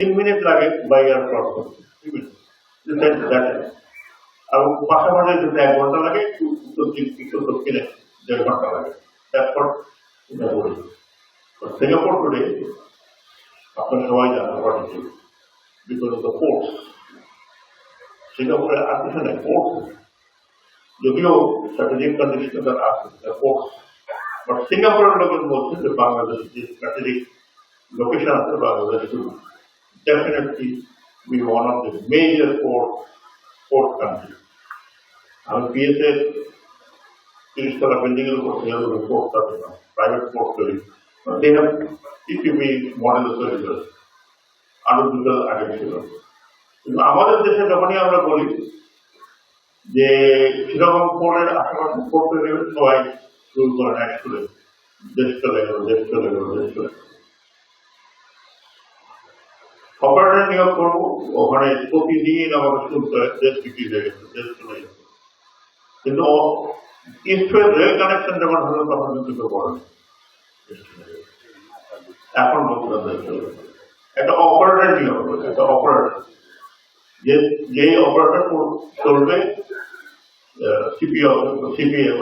তিন মিনিট লাগে by air cross করতে। এবং পাশাপাশি যদি এক ঘণ্টা লাগে উত্তর দিক উত্তর দক্ষিণে দেড় ঘণ্টা লাগে। তারপর সিঙ্গাপুর টুডে আপনারা সবাই জানেন what because of the ports সিঙ্গাপুরে আর কিছু নেই পোর্টস যদিও স্ট্র্যাটেজিক কন্ডিশন তার আছে পোর্টস বাট সিঙ্গাপুরের লোকের বলছে যে বাংলাদেশ যে স্ট্র্যাটেজিক লোকেশন আছে Bangladesh definitely be one of the major port port countries. আমি পিএসএ তিরিশ তলা বিল্ডিং এর উপর যেগুলো পোর্ট আছে না প্রাইভেট পোর্ট তৈরি দে হ্যাভ টিপিপি মডেল তৈরি করেছে আরো দুটো আগে ছিল কিন্তু আমাদের দেশে যখনই আমরা বলি যে সেরকম পোর্টের আশেপাশে পোর্ট তৈরি হবে সবাই শুরু করে না স্কুলে দেশ চলে গেল দেশ চলে গেল দেশ চলে গেল অপারেটর নিয়োগ করব। ওখানে প্রতিদিন আমাকে শুনতে হয়, দেশ বিক্রি হয়ে গেছে, দেশ চলে গেছে। কিন্তু ইস্টওয়ের রেল কানেকশন যখন হলো, তখন কিন্তু কেউ না। এখন একটা অপারেটর নিয়োগ করবে একটা অপারেটর যে যে অপারেটর চলবে সিপিও সিপিএ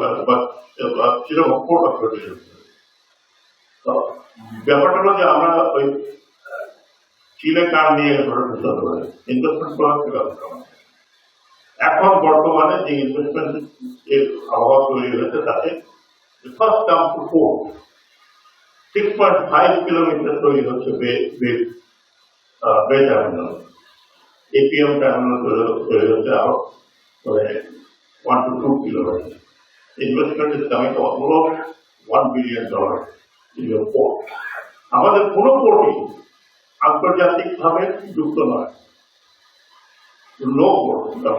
ব্যাপারটা হলো যে আমরা ওই চিলে কার নিয়ে ঢুকতে পারে ইনভেস্টমেন্ট করার এখন বর্তমানে যে ইনভেস্টমেন্ট এর আবহাওয়া তৈরি হয়েছে, তাতে first come to four six point five kilometre তৈরি হচ্ছে বে টার্মিনাল এপিএম টার্মিনাল তৈরি হচ্ছে আরও মানে one two two kilometre investment is coming almost one billion dollar আমাদের কোনো পোর্টই আন্তর্জাতিক ভাবে যুক্ত নয়।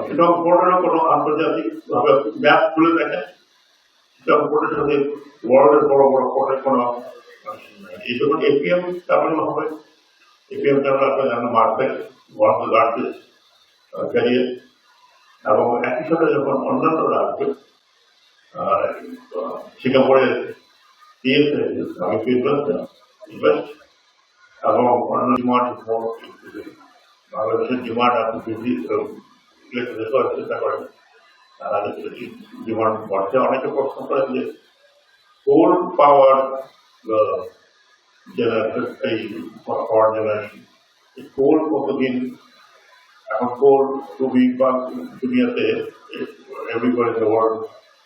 শিলং বোর্ডেরও কোনো আন্তর্জাতিক ভাবে ম্যাপ খুলে দেখেন শিলং বোর্ডের সাথে বড় বড় কোর্টের কোনো এই যখন এপিএম টার্মিনাল হবে। এপিএম টার্মিনাল আপনার জানেন মার্কেট অফ লার্জেস্ট ক্যারিয়ার। এবং একই সাথে যখন অন্যান্যরা আসবে আহ, সিঙ্গাপুরের ডিএসএ আমি ইনভেস্ট এবং অন্য ডিমান্ড বাংলাদেশের ডিমান্ড আপনি ইলেকট্রিক করার চেষ্টা করেন তাহলে ডিমান্ড বাড়ছে অনেকে প্রশ্ন করেন যে কোল পাওয়ার এই পাওয়ার জেনারেশন কোল কতদিন, এখন কোল খুবই বা দুনিয়াতে এভরিবডি দ্য ওয়ার্ল্ড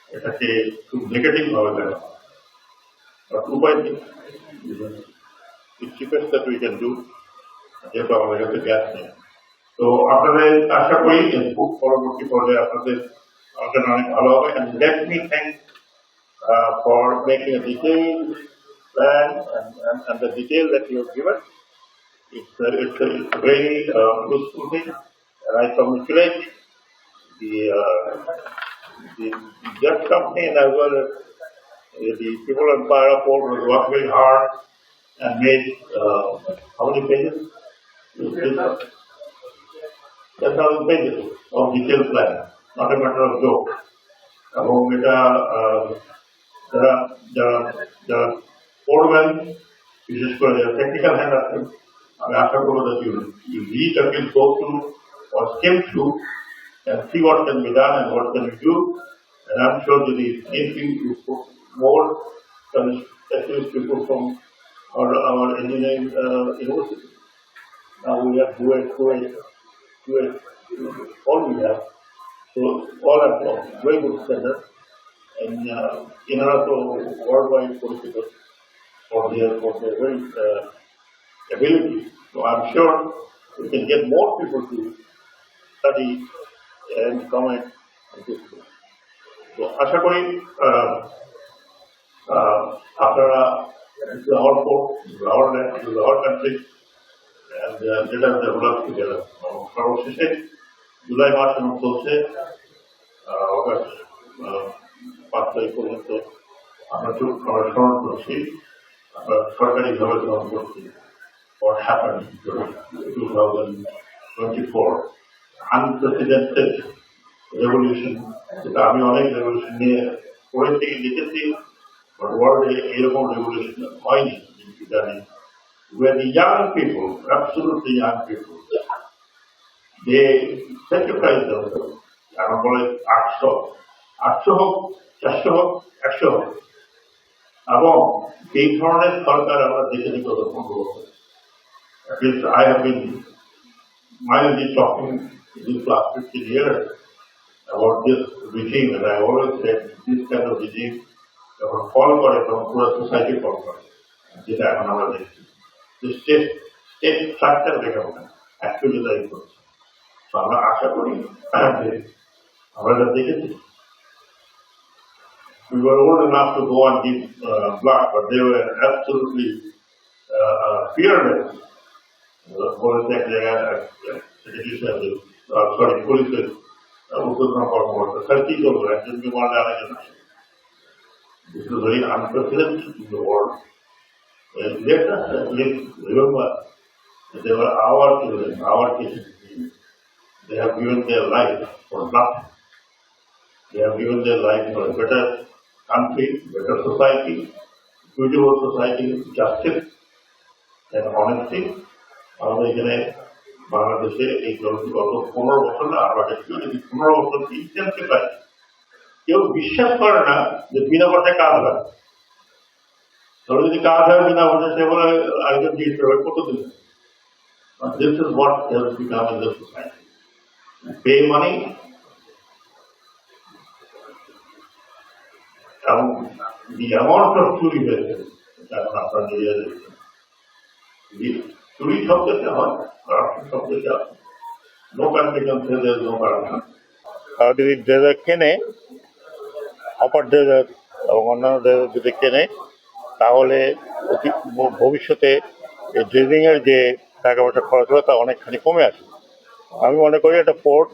এটাকে খুব নেগেটিভ ভাবে দেখা হয়। উপায় নেই the cheapest that we can do যেহেতু আমাদের কাছে গ্যাস নেই তো আপনাদের আশা করি খুব পরবর্তী পর্যায়ে আপনাদের আলোচনা অনেক ভালো হবে and let me thank uh, for making a detailed plan and, and, and the detail that you have given. It's a, it's a, it's a very uh, useful thing and I congratulate the, uh, the, the Jet company and as well as uh, the people in Paraport who worked very hard and made uh, how many pages? Ten thousand pages of detailed plan, not a matter of joke. এবং এটা আহ, যারা যারা যারা পড়বেন বিশেষ করে যারা technical hand আছেন আমি আশা করবো that you you read again go through or skim through and see what can be done and what can be do and I'm sure that if if you you put more uh, specialist people from our, our engineering uh, university. Now we have Kuwait, Kuwait, Kuwait, all we have. So all are from very good standard and uh, in also worldwide political for their for their very uh, ability. So I'm sure we can get more people to study and comment on this. So আশা করি আহ, আহ, আপনারা It's our port, it's our land, it's our country, and uh, let us develop together. সর্বশেষে জুলাই মাস এবং চলছে আহ, August আহ, পাঁচ তারিখ পর্যন্ত আমরা চুপ আমরা স্মরণ করছি আমরা সরকারিভাবে গ্রহণ করছি what happened in 2024 unprecedented revolution যেটা আমি অনেক রেভলিউশন নিয়ে পড়েছি লিখেছি বাট ওয়ার্ল্ডে এরকম রেভলিউশন হয়নি জানি where the young people, absolutely young people, they sacrifice themselves. আমরা বলে আটশো আটশো হোক চারশো হোক একশো হোক এবং এই ধরনের সরকার আমরা দেখেছি গত পনেরো বছর At least I have been mildly talking in this last fifteen years about this regime, and I always said this kind of regime যখন ফল করে তখন পুরো সোসাইটি ফল করে যেটা এখন আমরা দেখছি। স্টেট স্টেট স্ট্রাকচার দেখে মনে অ্যাকচুয়ালি তাই করছে। তো আমরা আশা করি যে আমরা এটা দেখেছি। We were old enough to go and give uh, blood, but they were absolutely uh, uh, fearless. বলেছে এক জায়গায় সেক্রেটারি সাহেব সরি পুলিশের উত্তরণ কর্মকর্তা স্যার কি করব একজনকে মারলে আরেকজন আসে? This is very unprecedented in the world. And let us remember that they were our children, our children. They have given their life for nothing. They have given their life for a better country, better society, beautiful society, justice and honesty. আমাদের এখানে বাংলাদেশে এই গত গত পনেরো বছর না এই পনেরো বছর ইতিহাসকে পাই কেউ বিশ্বাস করে না যে বিনা পয়সায় কাজ হয়। তবে যদি কাজ হয় বিনা পয়সা সে বলে, আরেকজন জিজ্ঞেস করবে কত দিন? This is what has become in the society pay এবং দি অ্যামাউন্ট অফ চুরি হয়েছে এখন আপনারা নিজেরা দেখছেন চুরি শব্দটা হয় করাপশন শব্দটা নো থেকে নো করাপশন যদি ড্রেজার কেনে অপার ড্রেজার এবং অন্যান্য ড্রেজার যদি কেনে, তাহলে অতি ভবিষ্যতে এই ড্রেজিংয়ের যে টাকা পয়সা খরচ হবে, তা অনেকখানি কমে আসবে। আমি মনে করি একটা পোর্ট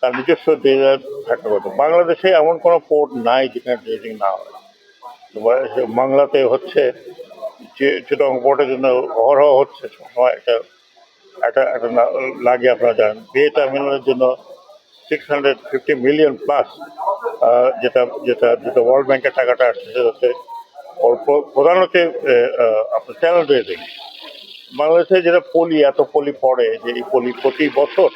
তার নিজস্ব ড্রেজার থাকা কথা বাংলাদেশে এমন কোনো পোর্ট নাই যেখানে ড্রেজিং না হয়। বাংলাতে হচ্ছে যে চিটং পোর্টের জন্য অহরহ হচ্ছে সময় একটা একটা একটা লাগে আপনারা জানেন। বে টার্মিনালের জন্য six hundred fifty million plus যেটা যেটা যেটা ওয়ার্ল্ড ব্যাংকের টাকাটা আসছে সেটাতে হচ্ছে ওর প্র- প্রধান হচ্ছে আহ, আহ, আপনার চ্যানেল রেজিং বাংলাদেশে যেটা পলি এত পলি পড়ে যে এই পলি প্রতি বছর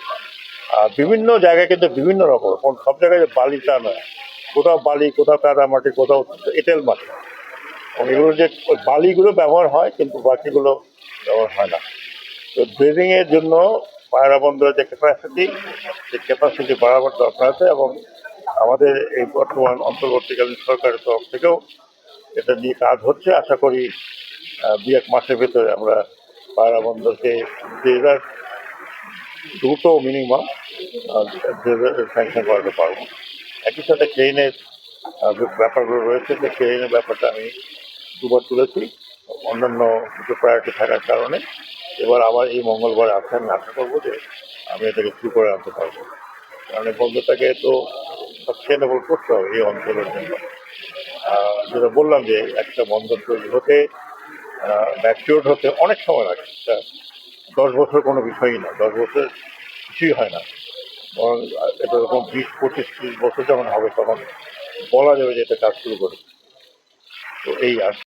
বিভিন্ন জায়গায় কিন্তু বিভিন্ন রকম কোন সব জায়গায় বালি তা নয়। কোথাও বালি কোথাও কাদা মাটি কোথাও এঁটেল মাটি। এগুলো যে বালিগুলো ব্যবহার হয় কিন্তু বাকিগুলো ব্যবহার হয় না। তো ড্রেজিং এর জন্য পায়রা বন্দরের যে ক্যাপাসিটি সেই ক্যাপাসিটি বাড়াবার দরকার আছে এবং আমাদের এই বর্তমান অন্তর্বর্তীকালীন সরকারের তরফ থেকেও এটা নিয়ে কাজ হচ্ছে। আশা করি দু এক মাসের ভেতরে আমরা পায়রা বন্দরকে ড্রেজার দ্রুত মিনিমাম স্যাংশন করাতে পারব। একই সাথে ট্রেনের ব্যাপারগুলো রয়েছে, যে ট্রেনের ব্যাপারটা আমি দুবার তুলেছি। অন্যান্য কিছু প্রায়োরিটি থাকার কারণে এবার আবার এই মঙ্গলবার আমি আশা করব যে আমি এটাকে শুরু করে আনতে পারব। কারণ এই বন্ধটাকে তো সাস্টেনেবল করতে হবে এই অঞ্চলের জন্য। যেটা বললাম যে একটা বন্দর তৈরি হতে ম্যাচিওর হতে অনেক সময় লাগে। দশ বছর কোনো বিষয়ই না, দশ বছর কিছুই হয় না। বরং এটা এরকম বিশ, পঁচিশ, ত্রিশ বছর যখন হবে, তখন বলা যাবে যে এটা কাজ শুরু করে তো এই আর